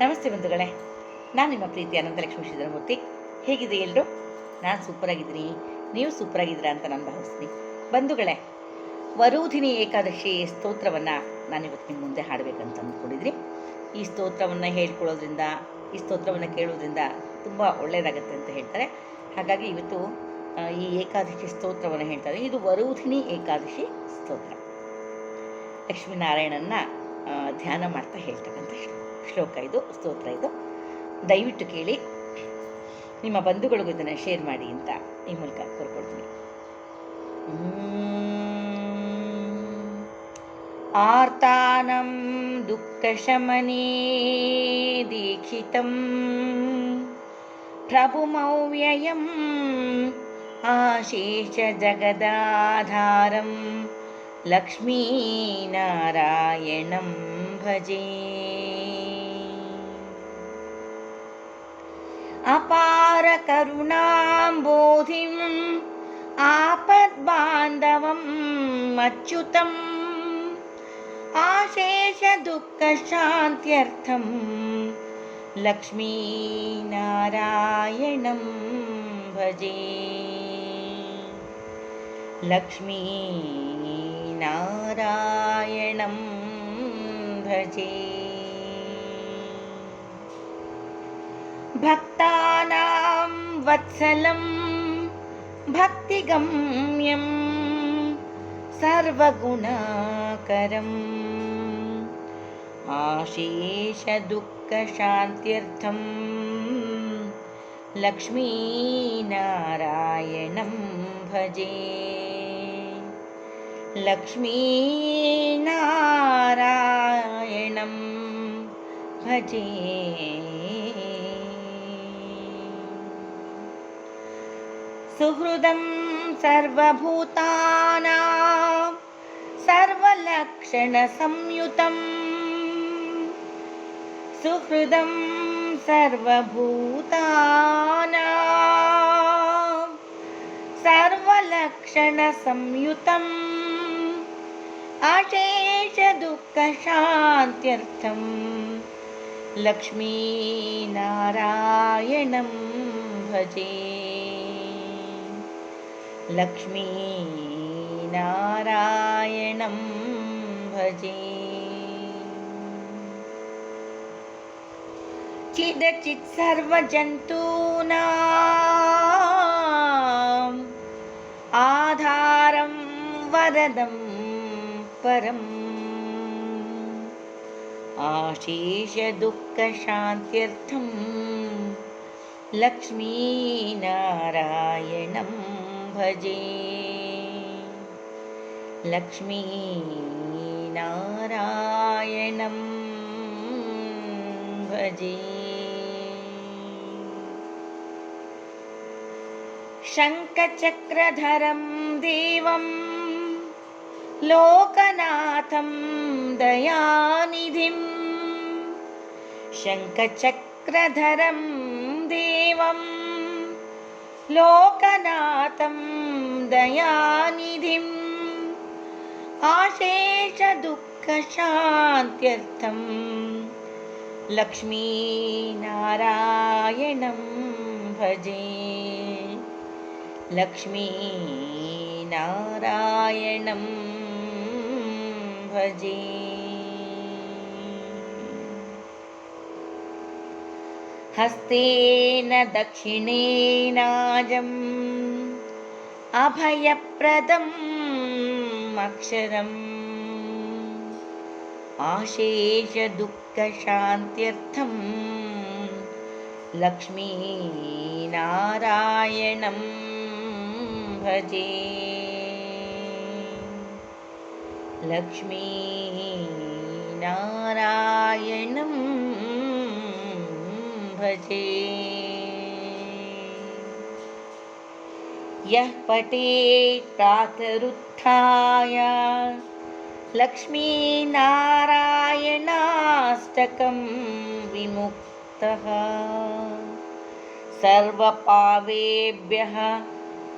ನಮಸ್ತೆ ಬಂಧುಗಳೇ. ನಾನು ನಿಮ್ಮ ಪ್ರೀತಿ ಅನಂತಲಕ್ಷ್ಮಿ ಶ್ರೀಧರಮೂರ್ತಿ. ಹೇಗಿದೆ ಎಲ್ಲರೂ ನಾನು ಸೂಪರಾಗಿದ್ದೀನಿ. ನೀವು ಸೂಪರಾಗಿದ್ದೀರಾ ಅಂತ ನಾನು ಭಾವಿಸ್ತೀನಿ. ಬಂಧುಗಳೇ, ವರೂಧಿನಿ ಏಕಾದಶಿ ಸ್ತೋತ್ರವನ್ನು ನಾನಿವತ್ತು ನಿಮ್ಮ ಮುಂದೆ ಹಾಡಬೇಕಂತ ಅಂದ್ಕೊಂಡಿದ್ರಿ ಈ ಸ್ತೋತ್ರವನ್ನು ಹೇಳ್ಕೊಳ್ಳೋದ್ರಿಂದ, ಈ ಸ್ತೋತ್ರವನ್ನು ಕೇಳೋದ್ರಿಂದ ತುಂಬ ಒಳ್ಳೆಯದಾಗತ್ತೆ ಅಂತ ಹೇಳ್ತಾರೆ. ಹಾಗಾಗಿ ಇವತ್ತು ಈ ಏಕಾದಶಿ ಸ್ತೋತ್ರವನ್ನು ಹೇಳ್ತಾರೆ ಇದು ವರೂಧಿನಿ ಏಕಾದಶಿ ಸ್ತೋತ್ರ. ಲಕ್ಷ್ಮೀನಾರಾಯಣನ ಧ್ಯಾನ ಮಾಡ್ತಾ ಶ್ಲೋ- ಶ್ಲೋಕ ಇದು ಸ್ತೋತ್ರ ಇದು ದಯವಿಟ್ಟು ಕೇಳಿ ನಿಮ್ಮ ಬಂಧುಗಳಿಗೂ ಇದನ್ನು ಶೇರ್ ಮಾಡಿ ಅಂತ ಈ ಮೂಲಕ ಕೋರ್ಕೊಳ್ತೀನಿ ಆರ್ತಾನಂ ದುಃಖಶಮನೇ ದೀಕ್ಷಿತಂ ಪ್ರಭುಮವ್ಯಯಂ ಆಶೇಷ ಜಗದಾಧಾರಂ ಲಕ್ಷ್ಮೀನಾರಾಯಣಂ अपारकरुणाम्बोधिम् आपद्बान्धवम् अच्युतम् आशेषदुःखशान्त्यर्थं लक्ष्मीनारायणं भजे। लक्ष्मीनारायणं भजे। भक् वत्सलं भक्तिगम्यं सर्वगुणाकरम्। आशेषदुःखशान्त्यर्थं लक्ष्मीनारायणं भजे। लक्ष्मीनारायणं भजे। सुहृदं सर्वभूतानां सर्वलक्षणसंयुतम्। सुहृदं सर्वभूतानां सर्वलक्षणसंयुतम्। अशेषदुःखशान्त्यर्थं लक्ष्मीनारायणं भजे। लक्ष्मीनारायणं भजे। चिदचित् सर्वजन्तूनाम् आधारं वरदं परम्। आशेषदुःखशान्त्यर्थं लक्ष्मीनारायणं भजे। लक्ष्मीनारायणं भजे। शङ्खचक्रधरं देवं लोकनाथं दयानिधिं। शङ्खचक्रधरं देवं लोकनाथं दयानिधिम् आशेषदुःखशान्त्यर्थं लक्ष्मीनारायणं भजे। लक्ष्मीनारायणं भजे हस्तेन दक्षिणेनाजम् अभयप्रदम् अक्षरम् आशेषदुःखशान्त्यर्थं लक्ष्मीनारायणं भजे। लक्ष्मीनारायणं भजे। यः पठेत् प्रातरुत्थाय लक्ष्मीनारायणाष्टकं विमुक्तः। सर्वपावेभ्यः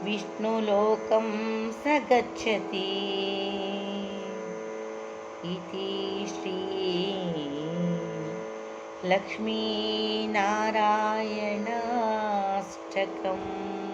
विष्णुलोकं स गच्छति इति श्री लक्ष्मीनारायणाष्टकम्